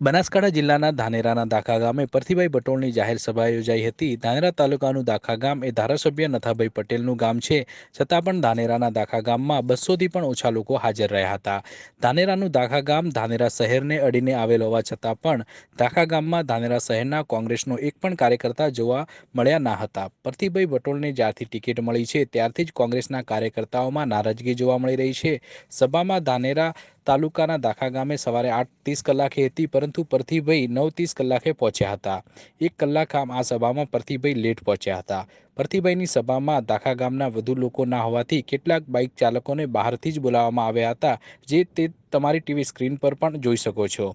બનાસકાંઠા જિલ્લાના ધાનેરાના દાખા ગામે પરથીભાઈ પટોળની જાહેર સભા યોજાઈ હતી. ધાનેરા તાલુકાનું દાખા ગામ એ ધારાસભ્ય નથાભાઈ પટેલનું ગામ છે. છતાં પણ ધાનેરાના દાખા ગામમાં બસોથી પણ ઓછા લોકો હાજર રહ્યા હતા. ધાનેરાનું દાખા ગામ ધાનેરા શહેરને અડીને આવેલ હોવા છતાં પણ દાખા ગામમાં ધાનેરા શહેરના કોંગ્રેસનો એક પણ કાર્યકર્તા જોવા મળ્યા ના હતા. પરથીભાઈ પટોળને જ્યારથી ટિકિટ મળી છે, ત્યારથી જ કોંગ્રેસના કાર્યકર્તાઓમાં નારાજગી જોવા મળી રહી છે. સભામાં ધાનેરા તાલુકાના દાખા ગામે સવારે આઠ ત્રીસ કલાકે હતી, પરંતુ પરથીભાઈ નવ ત્રીસ કલાકે પહોંચ્યા હતા. એક કલાક આમ આ સભામાં પરથીભાઈ લેટ પહોંચ્યા હતા. પરથીભાઈની સભામાં દાખા ગામના વધુ લોકો ના હોવાથી કેટલાક બાઇક ચાલકોને બહારથી જ બોલાવવામાં આવ્યા હતા, જે તે તમારી ટીવી સ્ક્રીન પર પણ જોઈ શકો છો.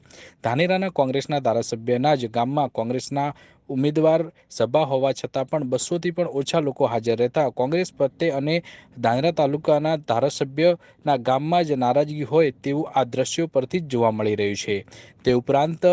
ધાનેરાના કોંગ્રેસના ધારાસભ્યના જ ગામમાં કોંગ્રેસના ઉમેદવાર સભા હોવા છતાં પણ બસોથી પણ ઓછા લોકો હાજર રહેતા કોંગ્રેસ પ્રત્યે અને દાદરા તાલુકાના ધારાસભ્યના ગામમાં જ નારાજગી હોય તેવું આ દ્રશ્યો પરથી જ જોવા મળી રહ્યું છે. તે ઉપરાંત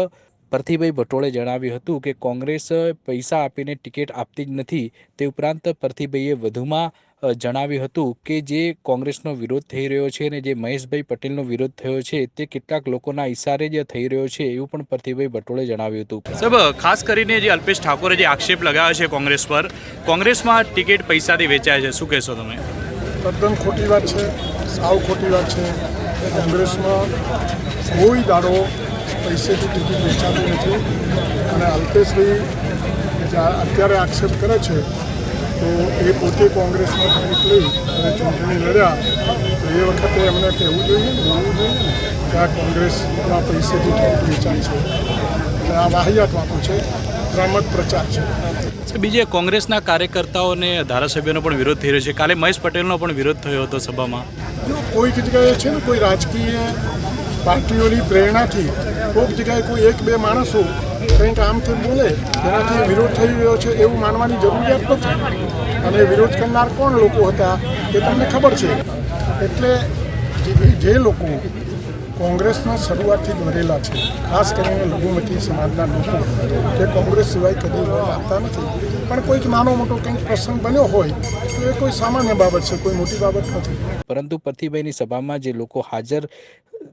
પરથીભાઈ ભટોળે જણાવ્યું હતું કે કોંગ્રેસ પૈસા આપીને ટિકિટ આપતી જ નથી. તે ઉપરાંત પરથીભાઈએ વધુમાં જણાવ્યું હતું કે જે કોંગ્રેસનો વિરોધ થઈ રહ્યો છે અને જે મહેશભાઈ પટેલનો વિરોધ થયો છે તે કેટલાક લોકોના ઇશારે જ થઈ રહ્યો છે એવું પણ પ્રતિભાઈ ભટોળે જણાવ્યું હતું. સાહેબ ખાસ કરીને જે અલ્પેશ ઠાકોરે જે આક્ષેપ લગાવ્યો છે કોંગ્રેસ પર કોંગ્રેસમાં ટિકિટ પૈસાથી વેચાય છે શું કહેશો તમે? તદ્દન ખોટી વાત છે સાવ ખોટી વાત છે કોંગ્રેસમાં કોઈ દાડો પૈસેથી ટિકિટ વેચાતી નથી. અને અલ્પેશભાઈ જે અત્યારે આક્ષેપ કરે છે તો એ પોતે કોંગ્રેસમાં નીકળી અને ચૂંટણી લડ્યા. તો એ વખતે એમને કહેવું જોઈએ ને બોલવું જોઈએ કે આ કોંગ્રેસના પૈસેથી ટિકિટ વેચાય છે. એટલે આ વાહિયાત વાતો છે રમત પ્રચાર છે. બીજે કોંગ્રેસના કાર્યકર્તાઓ અને ધારાસભ્યોનો પણ વિરોધ થઈ રહ્યો છે. કાલે મહેશ પટેલનો પણ વિરોધ થયો હતો સભામાં. જો કોઈક જગ્યાએ છે ને કોઈ રાજકીય પાર્ટીઓની પ્રેરણાથી કોઈક જગ્યાએ કોઈ એક, બે માણસો કંઈક આમ તેમ બોલે, તેનાથી વિરોધ થઈ રહ્યો છે એવું માનવાની જરૂરિયાત નથી. અને વિરોધ કરનાર કોણ લોકો હતા એ તમને ખબર છે. એટલે જે- લોકો કોંગ્રેસના શરૂઆતથી દોરેલા છે, ખાસ કરીને લઘુમતી સમાજના લોકો કે કોંગ્રેસ સિવાય કદી વોટ આપતા નથી. પણ કોઈક નાનો મોટો કંઈક પ્રસંગ બન્યો હોય, તો એ કોઈ સામાન્ય બાબત છે, કોઈ મોટી બાબત નથી. પરંતુ પરથીભાઈની સભામાં જે લોકો હાજર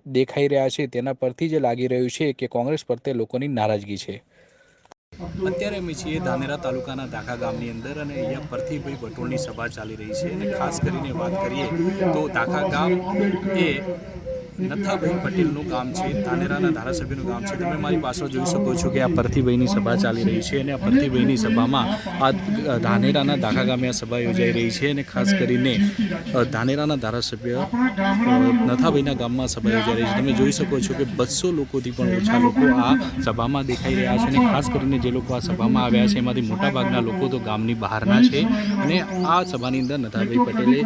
દેખાઈ રહ્યા છે તેના પરથી જ લાગી રહ્યું છે કે કોંગ્રેસ પ્રત્યે લોકોની નારાજગી છે. અત્યારે અમે છીએ ધાનેરા તાલુકાના ધાખા ગામની અંદર અને અહીંયા પરથીભાઈ ભટોળની સભા ચાલી રહી છે અને ખાસ કરીને વાત કરીએ તો ધાખા ગામ એ નથાભાઈ પટેલનું ગામ છે, ધાનેરાના ધારાસભ્યનું ગામ છે. તમે મારી પાછળ જોઈ શકો છો કે આ પરથીભાઈની સભા ચાલી રહી છે અને આ પરથીભાઈની સભામાં આ ધાનેરાના દાખા ગામે આ સભા યોજાઈ રહી છે અને ખાસ કરીને ધાનેરાના ધારાસભ્ય નથાભાઈના ગામમાં સભા યોજાઈ રહી છે. તમે જોઈ શકો છો કે બસો લોકોથી પણ ઓછા લોકો આ સભામાં દેખાઈ રહ્યા છે અને ખાસ કરીને જે લોકો આ સભામાં આવ્યા છે, એમાંથી મોટાભાગના લોકો તો ગામની બહારના છે અને આ સભાની અંદર નથાભાઈ પટેલે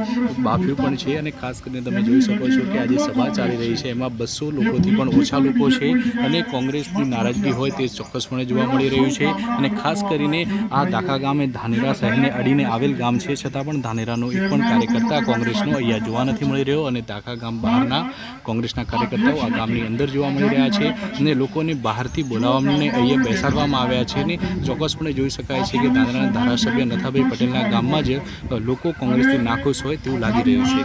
બાફ્યું પણ છે અને ખાસ કરીને તમે જોઈ શકો છો કે આજે સભા ચાલી રહી છે. એમાં બસો લોકોથી પણ ઓછા લોકો છે અને કોંગ્રેસની નારાજગી હોય તે ચોક્કસપણે જોવા મળી રહ્યું છે. અને ખાસ કરીને આ દાખા ગામે ધાનેરા શહેરને અડીને આવેલ ગામ છે. છતાં પણ ધાનેરાનો એક પણ કાર્યકર્તા કોંગ્રેસનો અહીંયા જોવા નથી મળી રહ્યો અને દાખા ગામ બહારના કોંગ્રેસના કાર્યકર્તાઓ આ ગામની અંદર જોવા મળી રહ્યા છે અને લોકોને બહારથી બોલાવવાને અહીંયા બેસાડવામાં આવ્યા છે અને ચોક્કસપણે જોઈ શકાય છે કે ધાનેરાના ધારાસભ્ય નથાભાઈ પટેલના ગામમાં જ લોકો કોંગ્રેસથી નાખુશ હોય તેવું લાગી રહ્યું છે.